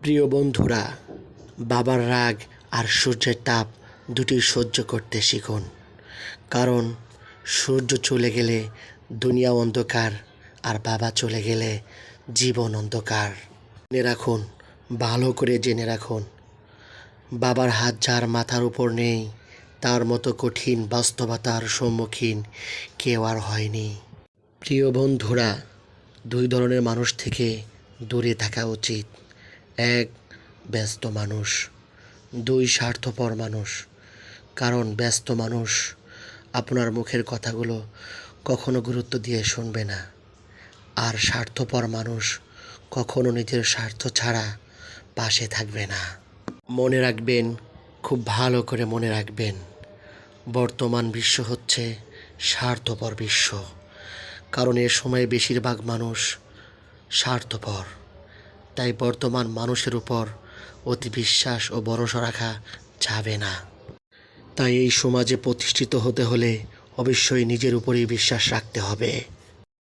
প্রিয় বন্ধুরা, বাবার রাগ আর সূর্যের তাপ দুটি সহ্য করতে শিখুন। কারণ সূর্য চলে গেলে দুনিয়া অন্ধকার আর বাবা চলে গেলে জীবন অন্ধকার। জেনে রাখুন, ভালো করে জেনে রাখুন, বাবার হাত যার মাথার উপর নেই, তার মতো কঠিন বাস্তবতার সম্মুখীন কেউ আর হয়নি। প্রিয় বন্ধুরা, দুই ধরনের মানুষ থেকে দূরে থাকা উচিত। এক ব্যস্ত মানুষ, দুই স্বার্থপর মানুষ। কারণ ব্যস্ত মানুষ আপনার মুখের কথাগুলো কখনো গুরুত্ব দিয়ে শুনবে না। আর স্বার্থপর মানুষ কখনো নিজের স্বার্থ ছাড়া পাশে থাকবে না। মনে রাখবেন, খুব ভালো করে মনে রাখবেন, বর্তমান বিশ্ব হচ্ছে স্বার্থপর বিশ্ব। কারণ এ সময়ে বেশিরভাগ মানুষ স্বার্থপর। তাই বর্তমান মানুষের উপর অতি বিশ্বাস ও ভরসা রাখা যাবে না। তাই এই সমাজে প্রতিষ্ঠিত হতে হলে অবশ্যই নিজের উপরেই বিশ্বাস রাখতে হবে।